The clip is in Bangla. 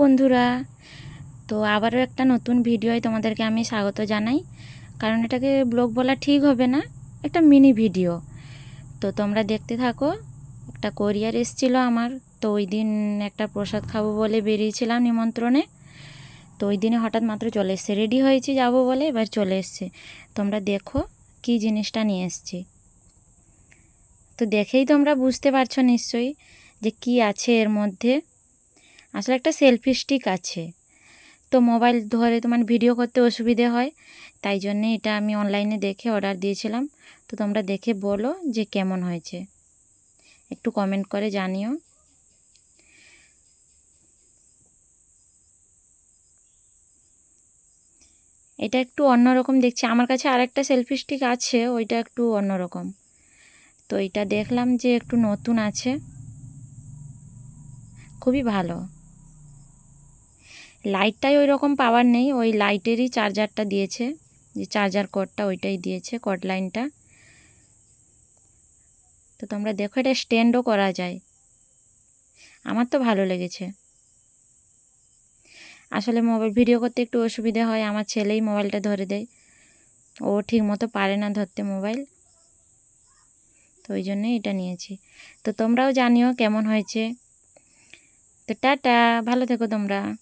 বন্ধুরা। তো আবারও একটা নতুন ভিডিওয় তোমাদেরকে আমি স্বাগত জানাই। কারণ এটাকে ব্লগ বলা ঠিক হবে না, একটা মিনি ভিডিও। তো তোমরা দেখতে থাকো, একটা কোরিয়ার এসেছিল আমার। তো ওই দিন একটা প্রসাদ খাব বলে বেরিয়েছিলাম নিমন্ত্রণে। তো ওই দিনে হঠাৎ মাত্র চলে এসছে। রেডি হয়েছি, যাব বলে এবার চলে এসছে। তোমরা দেখো কি জিনিসটা নিয়ে এসছি। তো দেখেই তোমরা বুঝতে পারছ নিশ্চয়ই যে কি আছে এর মধ্যে। আসলে একটা সেলফি স্টিক আছে। তো মোবাইল ধরে তোমার ভিডিও করতে অসুবিধে হয়, তাই জন্যে এটা আমি অনলাইনে দেখে অর্ডার দিয়েছিলাম। তো তোমরা দেখে বলো যে কেমন হয়েছে। একটু কমেন্ট করে জানিও। এটা একটু অন্যরকম দেখছি। আমার কাছে আরেকটা সেলফি স্টিক আছে, ওইটা একটু অন্যরকম। তো এটা দেখলাম যে একটু নতুন আছে। খুবই ভালো। লাইটটাই ওই রকম পাওয়ার নেই, ওই লাইটেরই চার্জারটা দিয়েছে, যে চার্জার কর্ডটা ওইটাই দিয়েছে কর্ড লাইনটা তো তোমরা দেখো এটা স্ট্যান্ডও করা যায়। আমার তো ভালো লেগেছে। আসলে মোবাইল ভিডিও করতে একটু অসুবিধা হয়, আমার ছেলেই মোবাইলটা ধরে দেয়। ও ঠিক মতো পারে না ধরতে মোবাইল। তো ওই জন্যই এটা নিয়েছি। তো তোমরাও জানিও কেমন হয়েছে। তো টাটা, ভালো থেকো তোমরা।